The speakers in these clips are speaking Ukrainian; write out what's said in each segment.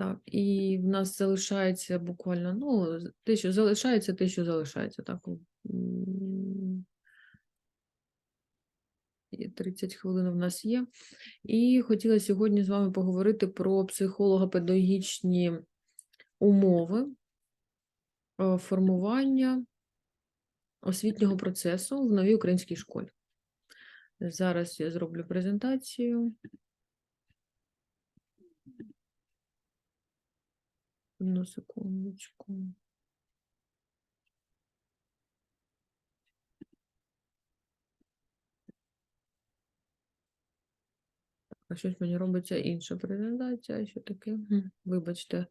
Так, і в нас залишається буквально, ну, те, що залишається, те, що залишається. Так, 30 хвилин в нас є. І хотіла сьогодні з вами поговорити про психолого-педагогічні умови е, формування освітнього процесу в новій українській школі. Зараз я зроблю презентацію. Одну секундочку. А щось мені робиться інша презентація. Що таке? Вибачте.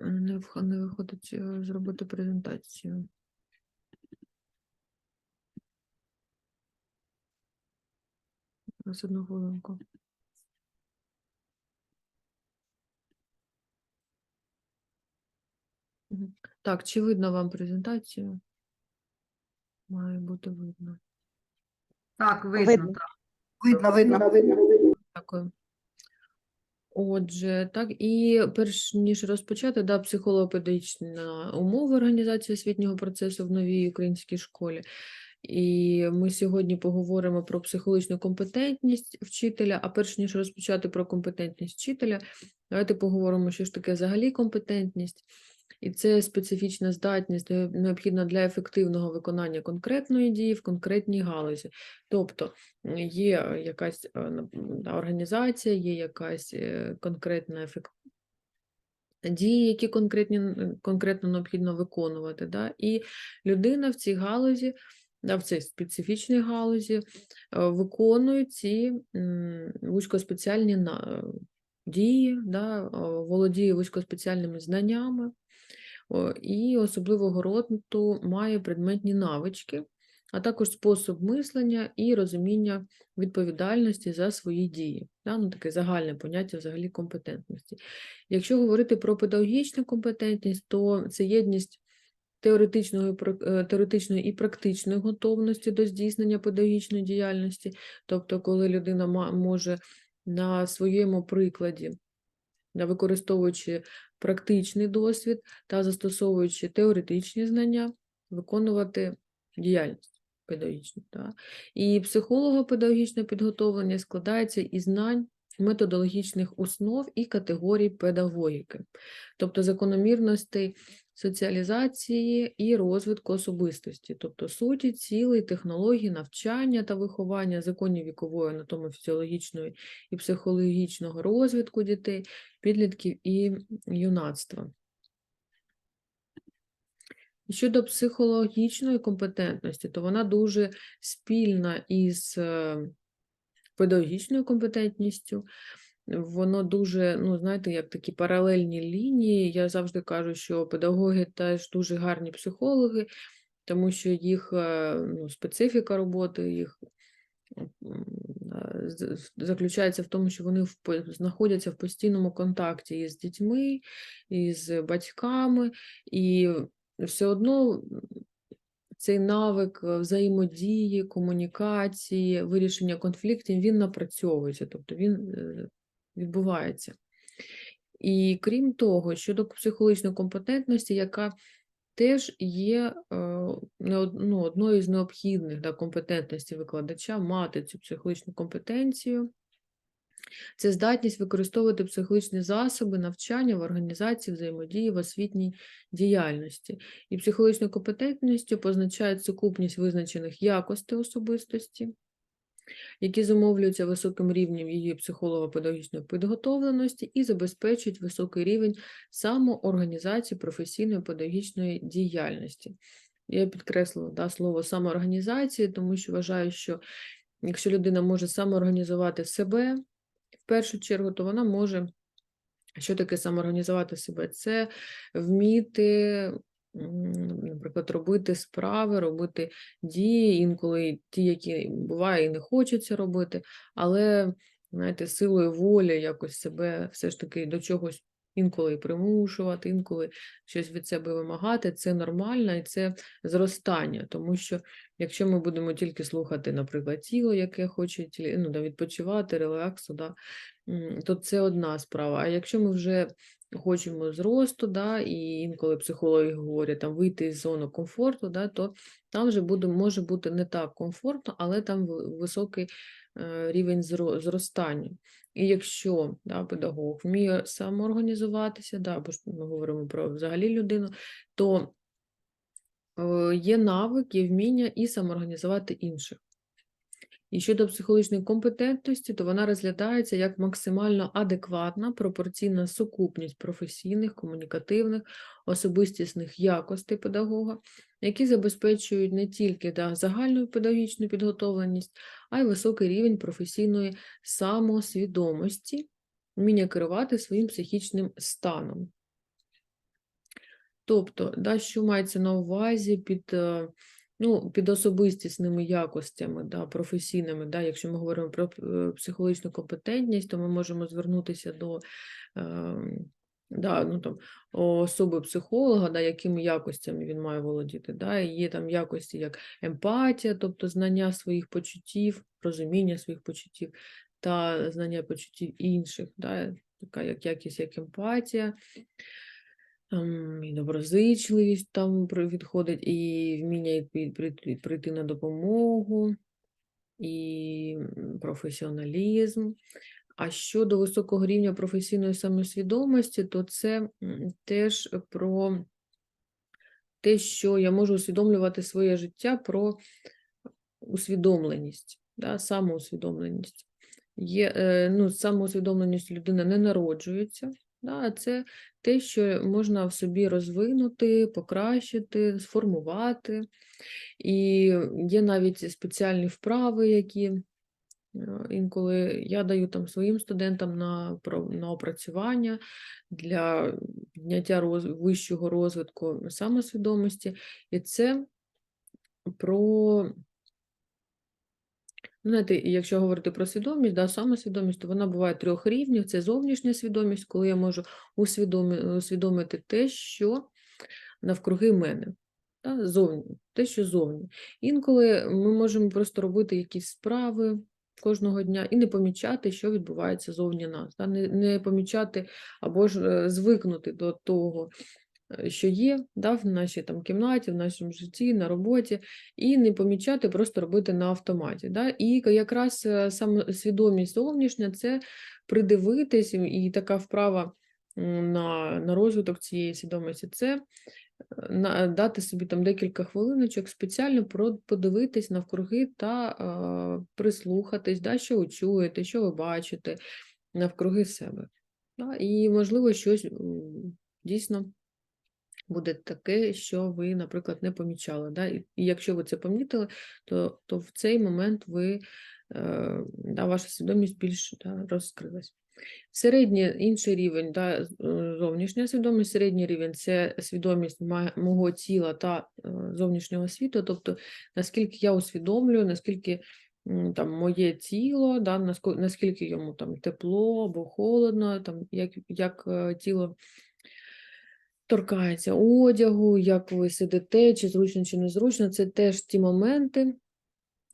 Не, виходить е, зробити презентацію. Зараз одну хвилинку. Так, чи видно вам презентацію? Має бути видно. Так, видно, Видно. так. Видно, видно. видно, Дякую. Отже, так, і перш ніж розпочати, да, психолого-педагогічна умова організації освітнього процесу в новій українській школі. І ми сьогодні поговоримо про психологічну компетентність вчителя. А перш ніж розпочати про компетентність вчителя, давайте поговоримо, що ж таке взагалі компетентність. І це специфічна здатність необхідна для ефективного виконання конкретної дії в конкретній галузі. Тобто є якась е, організація, є якась е, конкретна ефект... дії, які конкретні, конкретно необхідно виконувати. Да? І людина в цій галузі, да, в цій специфічній галузі е, виконує ці вузькоспеціальні дії, да? володіє вузькоспеціальними знаннями. О, І особливого роду має предметні навички, а також спосіб мислення і розуміння відповідальності за свої дії. Да? Ну, таке загальне поняття взагалі компетентності. Якщо говорити про педагогічну компетентність, то це єдність теоретичної, е, теоретичної і практичної готовності до здійснення педагогічної діяльності, тобто, коли людина може на своєму прикладі, використовуючи практичний досвід та застосовуючи теоретичні знання, виконувати діяльність педагогічну. Так? І психолого-педагогічне підготовлення складається із знань методологічних основ і категорій педагогіки, тобто закономірностей соціалізації і розвитку особистості, тобто суті, цілей, технологій, навчання та виховання, законів вікової анатомо-фізіологічної і психологічного розвитку дітей, підлітків і юнацтва. Щодо психологічної компетентності, то вона дуже спільна із е, педагогічною компетентністю. Воно дуже, ну, знаєте, як такі паралельні лінії. Я завжди кажу, що педагоги теж дуже гарні психологи, тому що їх е, ну, специфіка роботи, їх е, заключається в тому, що вони знаходяться в постійному контакті із дітьми, із батьками, і все одно цей навик е, взаємодії, комунікації, вирішення конфліктів, він напрацьовується, тобто він відбувається. І крім того, щодо психологічної компетентності, яка теж є е, ну, одною з необхідних да, компетентностей викладача мати цю психологічну компетенцію. Це здатність використовувати психологічні засоби навчання в організації взаємодії в освітній діяльності. І психологічною компетентністю позначають сукупність визначених якостей особистості, які зумовлюються високим рівнем її психолого-педагогічної підготовленості і забезпечують високий рівень самоорганізації професійної педагогічної діяльності. Я підкреслила да, слово самоорганізації, тому що вважаю, що якщо людина може самоорганізувати себе, в першу чергу, то вона може. Що таке самоорганізувати себе? Це вміти, наприклад, робити справи, робити дії, інколи ті, які буває і не хочеться робити, але, знаєте, силою волі якось себе все ж таки до чогось інколи примушувати, інколи щось від себе вимагати. Це нормально і це зростання, тому що якщо ми будемо тільки слухати, наприклад, тіло, яке хоче ну, да, відпочивати, релаксу, да, то це одна справа. А якщо ми вже хочемо зросту, да, і інколи психологи говорять там вийти з зони комфорту, да, то там вже буде, може бути не так комфортно, але там високий рівень зро- зростання. І якщо да, педагог вміє самоорганізуватися, да, бо ж ми говоримо про взагалі людину, то е, є навик, є вміння і самоорганізувати інших. І щодо психологічної компетентності, то вона розглядається як максимально адекватна, пропорційна сукупність професійних, комунікативних, особистісних якостей педагога, які забезпечують не тільки да, загальну педагогічну підготовленість, а й високий рівень професійної самосвідомості, вміння керувати своїм психічним станом. Тобто, да, що мається на увазі під, е, ну, під особистісними якостями, да, професійними, да, якщо ми говоримо про е, психологічну компетентність, то ми можемо звернутися до е, да, ну, там, особи психолога, да, якими якостями він має володіти. Да, і є там якості як емпатія, тобто знання своїх почуттів, розуміння своїх почуттів та знання почуттів інших, да, така як якість як емпатія. І доброзичливість там відходить, і вміння прийти, на допомогу, і професіоналізм. А щодо високого рівня професійної самосвідомості, то це теж про те, що я можу усвідомлювати своє життя про усвідомленість, да, самоусвідомленість. Є, е, ну, з самоусвідомленістю людина не народжується, да, це те, що можна в собі розвинути, покращити, сформувати. І є навіть спеціальні вправи, які е, інколи я даю там своїм студентам на, на опрацювання для підняття роз, вищого розвитку самосвідомості. І це про Знаєте, якщо говорити про свідомість, да, самосвідомість, то вона буває трьох рівнів. Це зовнішня свідомість, коли я можу усвідомити, усвідомити те, що навкруги мене. Да, зовні, те, що зовні. Інколи ми можемо просто робити якісь справи кожного дня і не помічати, що відбувається зовні нас. Не, не помічати або ж е, звикнути до того, е, що є да, в нашій там, кімнаті, в нашому житті, на роботі, і не помічати, просто робити на автоматі. Да? І якраз е, саме свідомість зовнішня це придивитись, і- така вправа на, на розвиток цієї свідомості це е, дати собі там декілька хвилиночок, спеціально подивитись навкруги та е, прислухатись, да, що ви чуєте, що ви бачите навкруги себе. Да? І, можливо, щось дійсно буде таке, що ви, наприклад, не помічали. Да? І, якщо ви це помітили, то, то в цей момент ви, е, да, ваша свідомість більш да, розкрилась. Середній інший рівень, да, е, зовнішня свідомість, середній рівень це свідомість мого тіла та е, зовнішнього світу, тобто наскільки я усвідомлюю, наскільки там моє тіло, да, наскільки йому там тепло або холодно, там, як, як тіло торкається одягу, як ви сидите, чи зручно, чи незручно. Це теж ті моменти,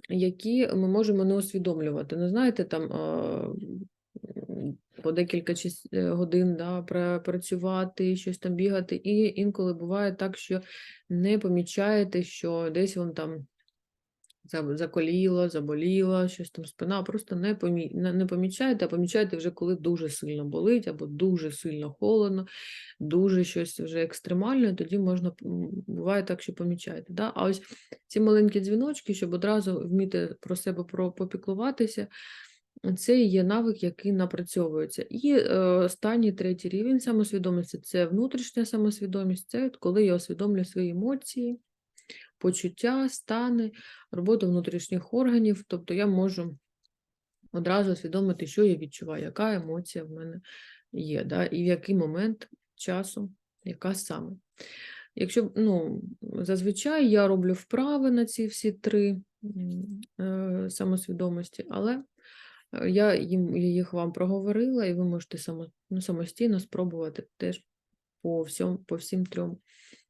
які ми можемо не усвідомлювати. Ну, знаєте, там по декілька е, годин да, працювати, щось там бігати, і інколи буває так, що не помічаєте, що десь вам там заколіло, заболіло, щось там спина, просто не, помі... не, помічаєте, а помічаєте вже, коли дуже сильно болить або дуже сильно холодно, дуже щось вже екстремальне, тоді можна, буває так, що помічаєте. Да? А ось ці маленькі дзвіночки, щоб одразу вміти про себе попіклуватися, це є навик, який напрацьовується. І е, останній третій рівень самосвідомості це внутрішня самосвідомість, це коли я усвідомлюю свої емоції, почуття, стани, роботу внутрішніх органів, тобто я можу одразу усвідомити, що я відчуваю, яка емоція в мене є, да, і в який момент часу, яка саме. Якщо ну, зазвичай я роблю вправи на ці всі три е, самосвідомості, але Е, Я їм їх вам проговорила, і ви можете само, ну, самостійно спробувати теж по всьому, по всім трьом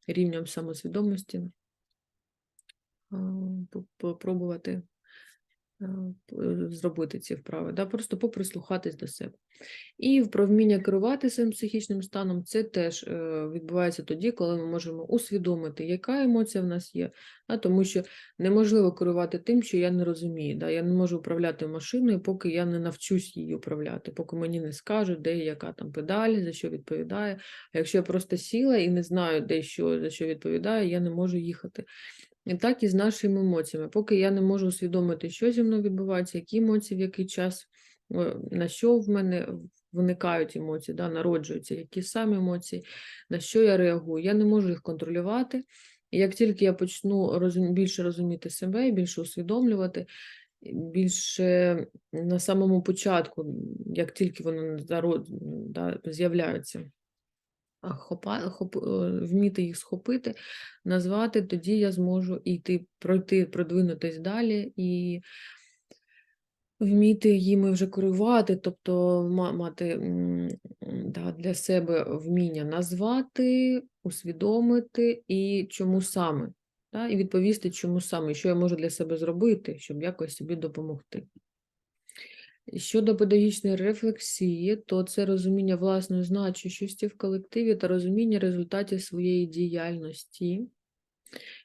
рівням самосвідомості попробувати зробити ці вправи, да? просто поприслухатись до себе. І про вміння керувати своїм психічним станом це теж е, відбувається тоді, коли ми можемо усвідомити, яка емоція в нас є, да? тому що неможливо керувати тим, що я не розумію. Да? Я не можу управляти машиною, поки я не навчусь її управляти, поки мені не скажуть, де яка там педаль, за що відповідає. А якщо я просто сіла і не знаю, де що, за що відповідає, я не можу їхати. І так і з нашими емоціями. Поки я не можу усвідомити, що зі мною відбувається, які емоції, в який час, на що в мене виникають емоції, да, народжуються, які саме емоції, на що я реагую. Я не можу їх контролювати. І як тільки я почну розум, більше розуміти себе, більше усвідомлювати, більше на самому початку, як тільки вони да, з'являються, хопа, хоп, е, вміти їх схопити, назвати, тоді я зможу йти, пройти, продвинутись далі і вміти їми вже керувати, тобто мати да, для себе вміння назвати, усвідомити і чому саме, да, і відповісти, чому саме, що я можу для себе зробити, щоб якось собі допомогти. Щодо педагогічної рефлексії, то це розуміння власної значущості в колективі та розуміння результатів своєї діяльності,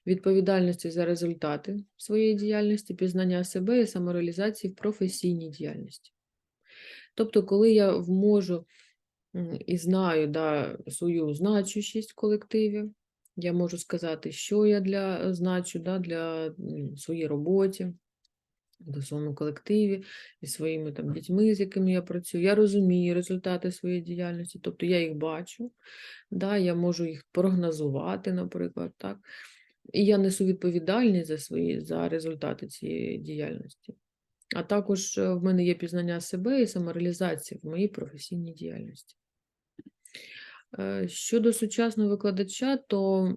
відповідальності за результати своєї діяльності, пізнання себе і самореалізації в професійній діяльності. Тобто, коли я можу і знаю да, свою значущість в колективі, я можу сказати, що я для значу да, для м, своїй роботі, в своєму колективі, зі своїми там, дітьми, з якими я працюю. Я розумію результати своєї діяльності, тобто я їх бачу, да, я можу їх прогнозувати, наприклад. Так? І я несу відповідальність за свої за результати цієї діяльності. А також е, в мене є пізнання себе і самореалізація в моїй професійній діяльності. Е, Щодо сучасного викладача, то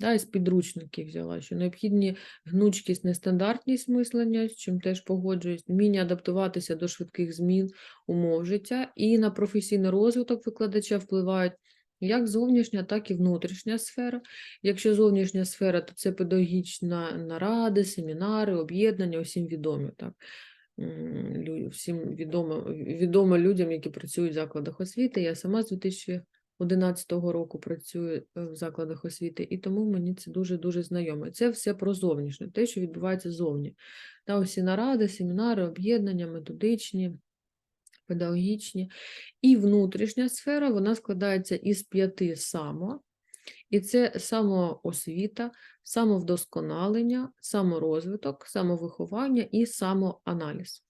да, із підручників взяла, що необхідні гнучкість, нестандартність мислення, з чим теж погоджуюсь, вміння адаптуватися до швидких змін умов життя, і на професійний розвиток викладача впливають як зовнішня, так і внутрішня сфера. Якщо зовнішня сфера, то це педагогічна наради, семінари, об'єднання, усім відомі. Так? Всім відомо, відомо людям, які працюють в закладах освіти. Я сама з 2011 року працюю е, в закладах освіти, і тому мені це дуже-дуже знайоме. Це все про зовнішнє, те, що відбувається зовні. Та усі наради, семінари, об'єднання, методичні, педагогічні. І внутрішня сфера, вона складається із п'яти само. І це самоосвіта, самовдосконалення, саморозвиток, самовиховання і самоаналіз.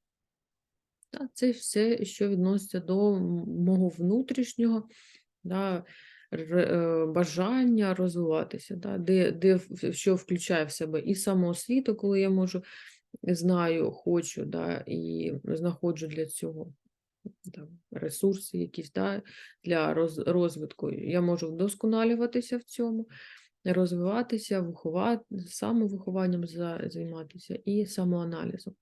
Це все, що відноситься до мого внутрішнього да, е, бажання розвиватися, да, де, де що включає в себе і самоосвіту, коли я можу, знаю, хочу, да, і знаходжу для цього там, ресурси якісь да, для роз, розвитку. Я можу вдосконалюватися в цьому, розвиватися, виховати, самовихованням займатися і самоаналізом.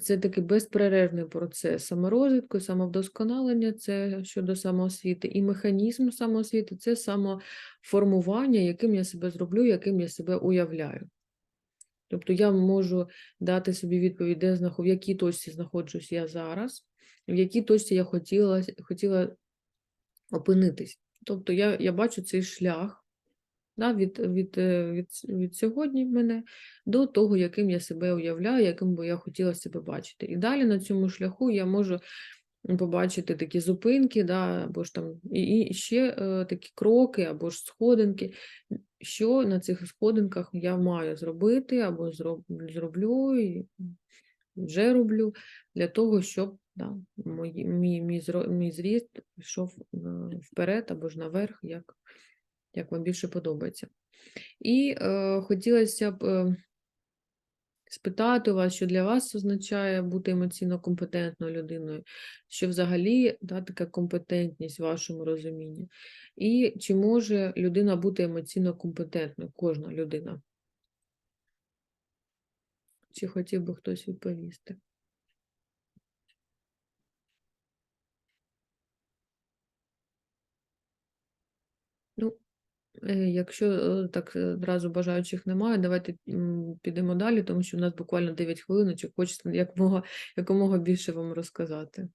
Це такий безперервний процес саморозвитку, самовдосконалення, це щодо самоосвіти, і механізм самоосвіти це самоформування, яким я себе зроблю, яким я себе уявляю. Тобто я можу дати собі відповідь, де в якій точці знаходжусь я зараз, в якій точці я хотіла, хотіла опинитись. Тобто я, я бачу цей шлях да, від, від, е, від, від сьогодні мене до того, яким я себе уявляю, яким би я хотіла себе бачити. І далі на цьому шляху я можу побачити такі зупинки, да, або ж там і, ще е, такі кроки, або ж сходинки, що на цих сходинках я маю зробити, або зроб, зроблю, і вже роблю для того, щоб да, мій, мій, мій зріст пішов е, вперед або ж наверх, як, як вам більше подобається. І е, хотілося б е, спитати вас, що для вас означає бути емоційно компетентною людиною, що взагалі да, така компетентність в вашому розумінні, і чи може людина бути емоційно компетентною, кожна людина? Чи хотів би хтось відповісти? Е, Якщо е, так е, одразу бажаючих немає, давайте підемо далі, тому що в нас буквально 9 хвилиночок, хочеться якомога, якомога більше вам розказати.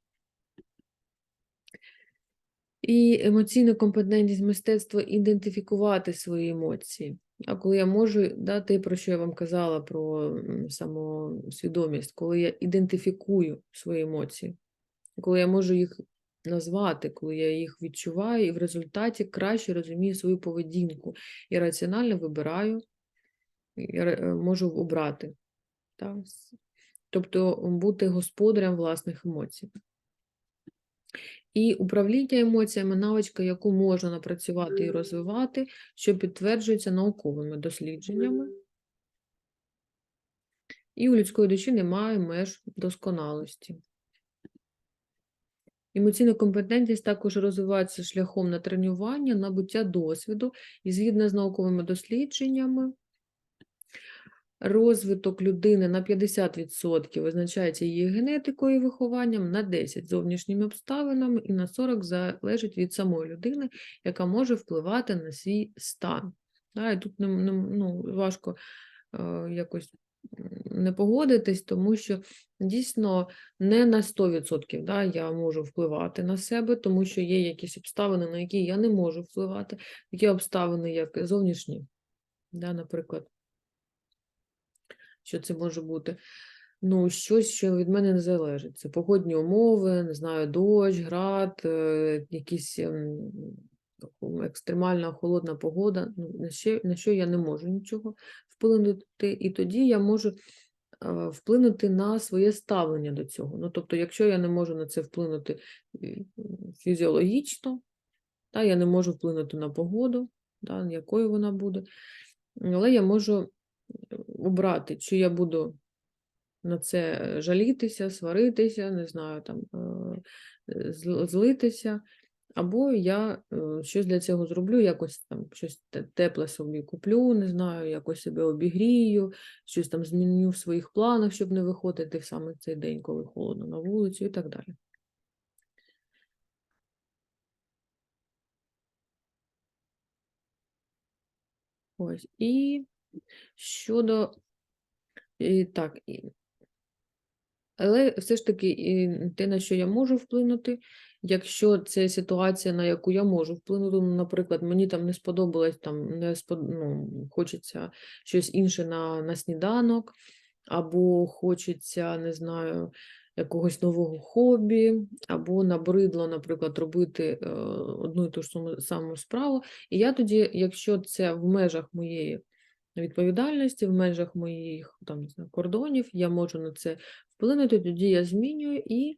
І емоційна компетентність мистецтва ідентифікувати свої емоції. А коли я можу, да, те, про що я вам казала, про самосвідомість, коли я ідентифікую свої емоції, коли я можу їх назвати, коли я їх відчуваю, і в результаті краще розумію свою поведінку і раціонально вибираю, і е, можу обрати. Так? Тобто бути господарем власних емоцій. І управління емоціями навичка, яку можна напрацювати і розвивати, що підтверджується науковими дослідженнями. І у людської душі немає меж досконалості. Емоційна компетентність також розвивається шляхом натренування, набуття досвіду і згідно з науковими дослідженнями, розвиток людини на 50% визначається її генетикою і вихованням, на 10% зовнішніми обставинами і на 40% залежить від самої людини, яка може впливати на свій стан. І тут ну, важко е, якось не погодитись, тому що дійсно не на 100% да, я можу впливати на себе, тому що є якісь обставини, на які я не можу впливати, такі обставини, як зовнішні, да, наприклад що це може бути. Ну, щось, що від мене не залежить. Це погодні умови, не знаю, дощ, град, е, якісь ем, екстремальна холодна погода, ну, на що, на що я не можу нічого вплинути, і тоді я можу е, вплинути на своє ставлення до цього. Ну, тобто, якщо я не можу на це вплинути е, фізіологічно, та, я не можу вплинути на погоду, та, якою вона буде, але я можу обрати, чи я буду на це е, жалітися, сваритися, не знаю, там, е, е, зл- злитися, або я е, щось для цього зроблю, якось там щось тепле собі куплю, не знаю, якось себе обігрію, щось там зміню в своїх планах, щоб не виходити в саме цей день, коли холодно на вулицю і так далі. Ось. І щодо і, так, але все ж таки те, на що я можу вплинути, якщо це ситуація, на яку я можу вплинути, ну, наприклад, мені там не сподобалось, там не спод... ну, хочеться щось інше на, на сніданок, або хочеться, не знаю, якогось нового хобі, або набридло, наприклад, робити е, одну і ту ж саму- справу. І я тоді, якщо це в межах моєї відповідальності, в межах моїх там, кордонів, я можу на це вплинути, тоді я змінюю, і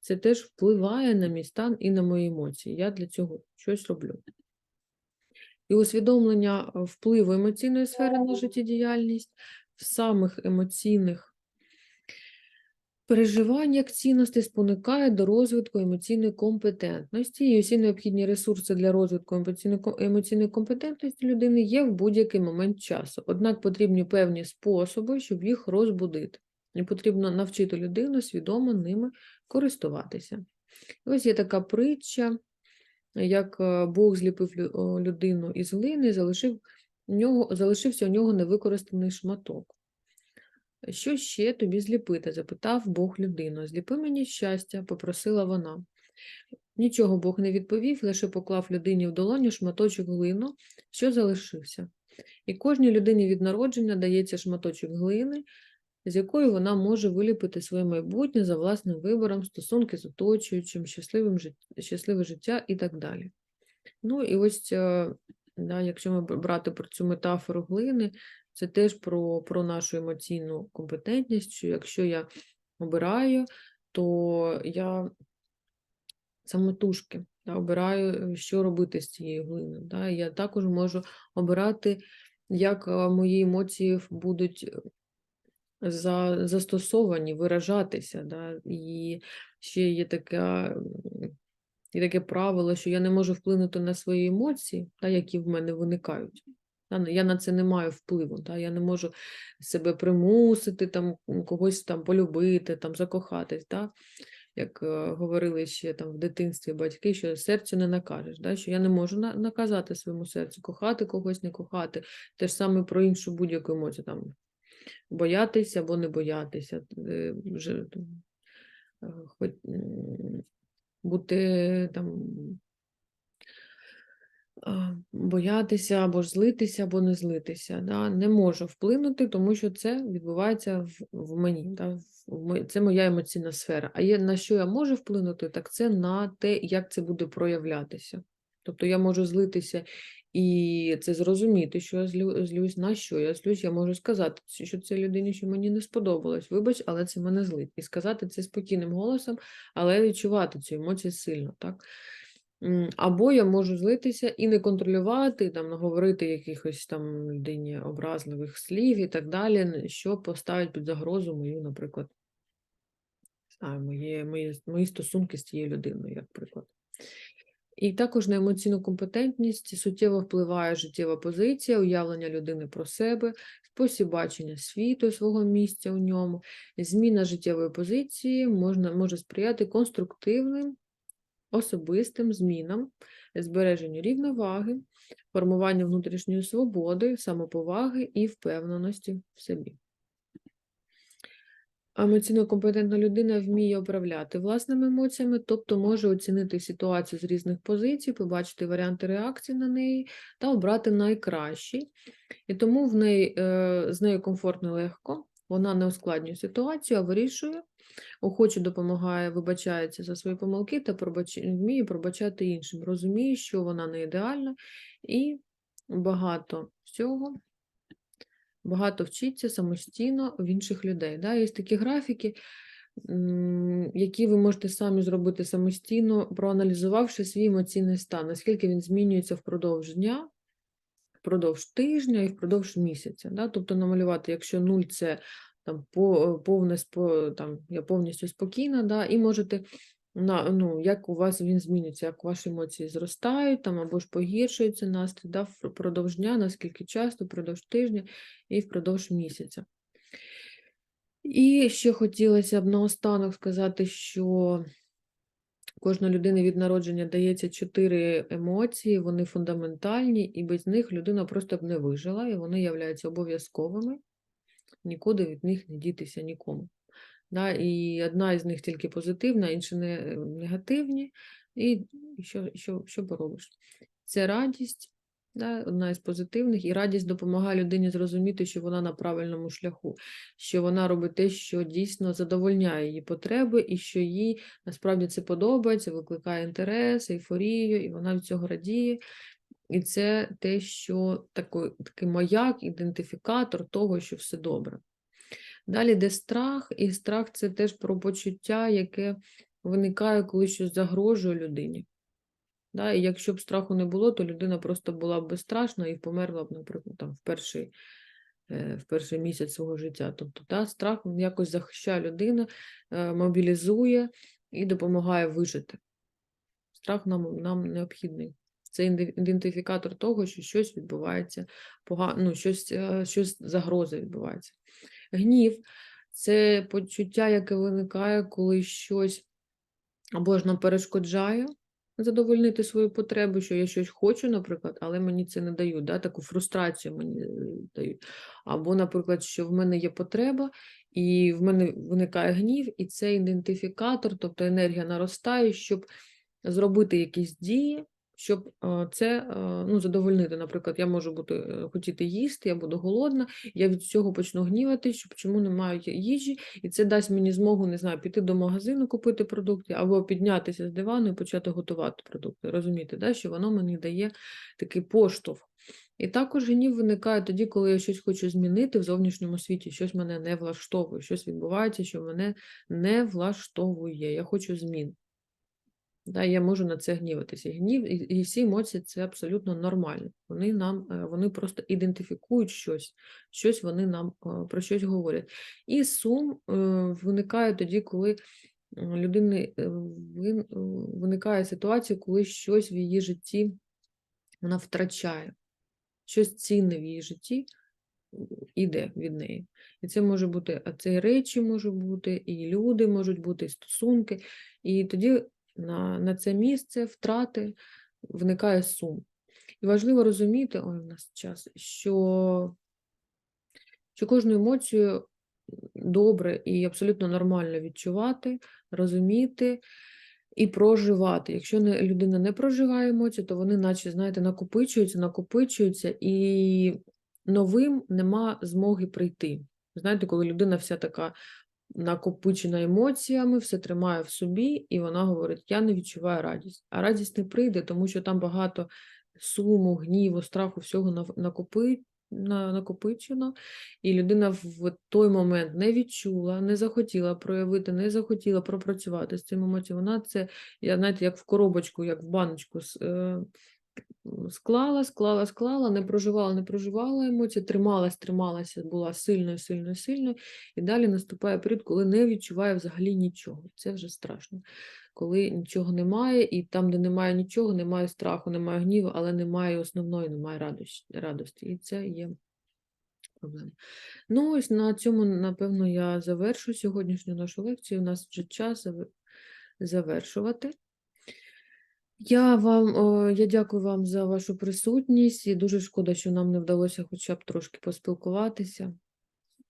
це теж впливає на мій стан і на мої емоції. Я для цього щось роблю. І усвідомлення е, впливу емоційної сфери на життєдіяльність в самих емоційних переживань як цінностей спонукає до розвитку емоційної компетентності, і усі необхідні ресурси для розвитку емоційної компетентності людини є в будь-який момент часу. Однак потрібні певні способи, щоб їх розбудити. Потрібно навчити людину свідомо ними користуватися. І ось є така притча, як е, Бог зліпив людину із глини, залишив нього, залишився у нього невикористаний шматок. Що ще тобі зліпити? запитав Бог людину. Зліпи мені щастя, попросила вона. Нічого Бог не відповів, лише поклав людині в долоню шматочок глину, що залишився. І кожній людині від народження дається шматочок глини, з якою вона може виліпити своє майбутнє за власним вибором, стосунки з оточуючим, щасливим щасливе життя і так далі. Ну і ось, е, да, якщо ми брати про цю метафору глини, це теж про, про нашу емоційну компетентність, що якщо я обираю, то я самотужки да, обираю, що робити з цією глиною. Да. Я також можу обирати, як е, мої емоції будуть е, за, застосовані, виражатися. Да. І ще є така, є таке правило, що я не можу вплинути на свої емоції, да, які в мене виникають. Ну, Я на це не маю впливу, та, я не можу себе примусити, там, когось там полюбити, там, закохатись. Та. як е, говорили ще там в дитинстві батьки, що серцю не накажеш, да? що я не можу на- наказати своєму серцю, кохати когось, не кохати. Те ж саме про іншу будь-яку емоцію, там, боятися або не боятися, е, вже, е, хоч, бути там. Боятися або ж злитися, або не злитися. Да? Не можу вплинути, тому що це відбувається в, в мені. Да? Це моя емоційна сфера. А є, на що я можу вплинути, так це на те, як це буде проявлятися. Тобто я можу злитися і це зрозуміти, що я злюсь, на що я злюсь, я можу сказати, що це людині, що мені не сподобалось. Вибач, але це мене злить. І сказати це спокійним голосом, але відчувати цю емоцію сильно. Так? Або я можу злитися і не контролювати, там, наговорити якихось там людині образливих слів і так далі, що поставить під загрозу мою, наприклад, знаю, мої, мої, мої стосунки з тією людиною, як приклад. І також на емоційну компетентність суттєво впливає життєва позиція, уявлення людини про себе, спосіб бачення світу, свого місця у ньому. Зміна життєвої позиції можна, може сприяти конструктивним особистим змінам, збереженню рівноваги, формуванню внутрішньої свободи, самоповаги і впевненості в собі. Емоційно компетентна людина вміє управляти власними емоціями, тобто може оцінити ситуацію з різних позицій, побачити варіанти реакції на неї та обрати найкращий. І тому в неї, е, з нею комфортно легко, вона не ускладнює ситуацію, а вирішує, охоче допомагає, вибачається за свої помилки та пробач... вміє пробачати іншим, розуміє, що вона не ідеальна, і багато всього багато вчиться самостійно в інших людей. Да? Є такі графіки, які ви можете самі зробити самостійно, проаналізувавши свій емоційний стан, наскільки він змінюється впродовж дня, впродовж тижня і впродовж місяця. Да? Тобто намалювати, якщо нуль це там, по, повне, там, я повністю спокійна, да? і можете на, ну, як у вас він змінюється, як ваші емоції зростають там, або ж погіршується настрій да, впродовж дня, наскільки часто, впродовж тижня і впродовж місяця. І ще хотілося б наостанок сказати, що кожна людина від народження дається чотири емоції, вони фундаментальні, і без них людина просто б не вижила, і вони являються обов'язковими. Нікуди від них не дітися нікому. Да, і одна із них тільки позитивна, інші не, негативні. І що, що, що поробиш? Це радість, да, одна із позитивних, і радість допомагає людині зрозуміти, що вона на правильному шляху, що вона робить те, що дійсно задовольняє її потреби, і що їй насправді це подобається, викликає інтерес, ейфорію, і вона від цього радіє. І це те, що такий, такий маяк, ідентифікатор того, що все добре. Далі йде страх, і страх це теж про почуття, яке виникає, коли щось загрожує людині. Да? І якщо б страху не було, то людина просто була б безстрашна і померла б, наприклад, там, в, перший, е, в перший місяць свого життя. Тобто да, страх якось захищає людину, е, мобілізує і допомагає вижити. Страх нам, нам необхідний. Це ідентифікатор того, що щось відбувається погано, ну, щось, е, щось загроза відбувається. Гнів це почуття, яке виникає, коли щось або ж нам перешкоджає задовольнити свою потребу, що я щось хочу, наприклад, але мені це не дають, да? таку фрустрацію мені е, дають. Або, наприклад, що в мене є потреба, і в мене виникає гнів, і це ідентифікатор, тобто енергія наростає, щоб зробити якісь дії, щоб е, це е, ну, задовольнити. Наприклад, я можу бути, е, хотіти їсти, я буду голодна, я від цього почну гнівати, що чому немає їжі, і це дасть мені змогу, не знаю, піти до магазину, купити продукти, або піднятися з дивану і почати готувати продукти. Розумієте, да? що воно мені дає такий поштовх. І також гнів виникає тоді, коли я щось хочу змінити в зовнішньому світі, щось мене не влаштовує, щось відбувається, що мене не влаштовує. Я хочу змін. Да, я можу на це гніватися. І Гнів і, і всі емоції це абсолютно нормально. Вони нам е, вони просто ідентифікують щось, щось вони нам е, про щось говорять. І сум е, виникає тоді, коли людини вин- виникає ситуація, коли щось в її житті вона втрачає, щось цінне в її житті іде від неї. І це може бути, а це і речі може бути, і люди можуть бути, і стосунки. І тоді на, на це місце втрати виникає сум. І важливо розуміти, ой, у нас час, що, що кожну емоцію добре і абсолютно нормально відчувати, розуміти і проживати. Якщо не, людина не проживає емоції, то вони, наче, знаєте, накопичуються, накопичуються, і новим нема змоги прийти. Знаєте, коли людина вся така накопичена емоціями, все тримає в собі, і вона говорить: Я не відчуваю радість. А радість не прийде, тому що там багато суму, гніву, страху, всього накопи... на- накопичено, і людина в той момент не відчула, не захотіла проявити, не захотіла пропрацювати з цим емоціями. Вона це, я, знаєте, як в коробочку, як в баночку е, склала, склала, склала, не проживала, не проживала емоції, трималась, трималася, була сильною, сильною, сильною. І далі наступає період, коли не відчуває взагалі нічого. Це вже страшно. Коли нічого немає, і там, де немає нічого, немає страху, немає гніву, але немає основної, немає радості. І це є проблема. Ну, ось на цьому, напевно, я завершу сьогоднішню нашу лекцію. У нас вже час завершувати. Я вам, о, я дякую вам за вашу присутність і дуже шкода, що нам не вдалося хоча б трошки поспілкуватися.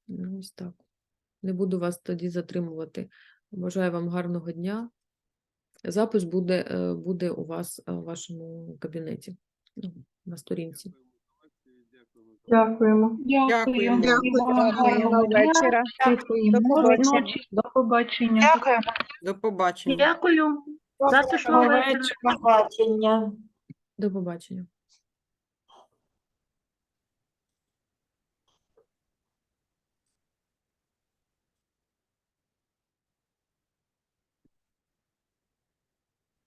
Ну, Ось так. Не буду вас тоді затримувати. Бажаю вам гарного дня. Запис буде, е, буде у вас е, в вашому кабінеті, ну, на сторінці. Дякуємо. Дякую. Гарного вечора. Тихої До побачення. ночі. До побачення. Дякую. До побачення. Дякую. Вечора. Побачення. До побачення.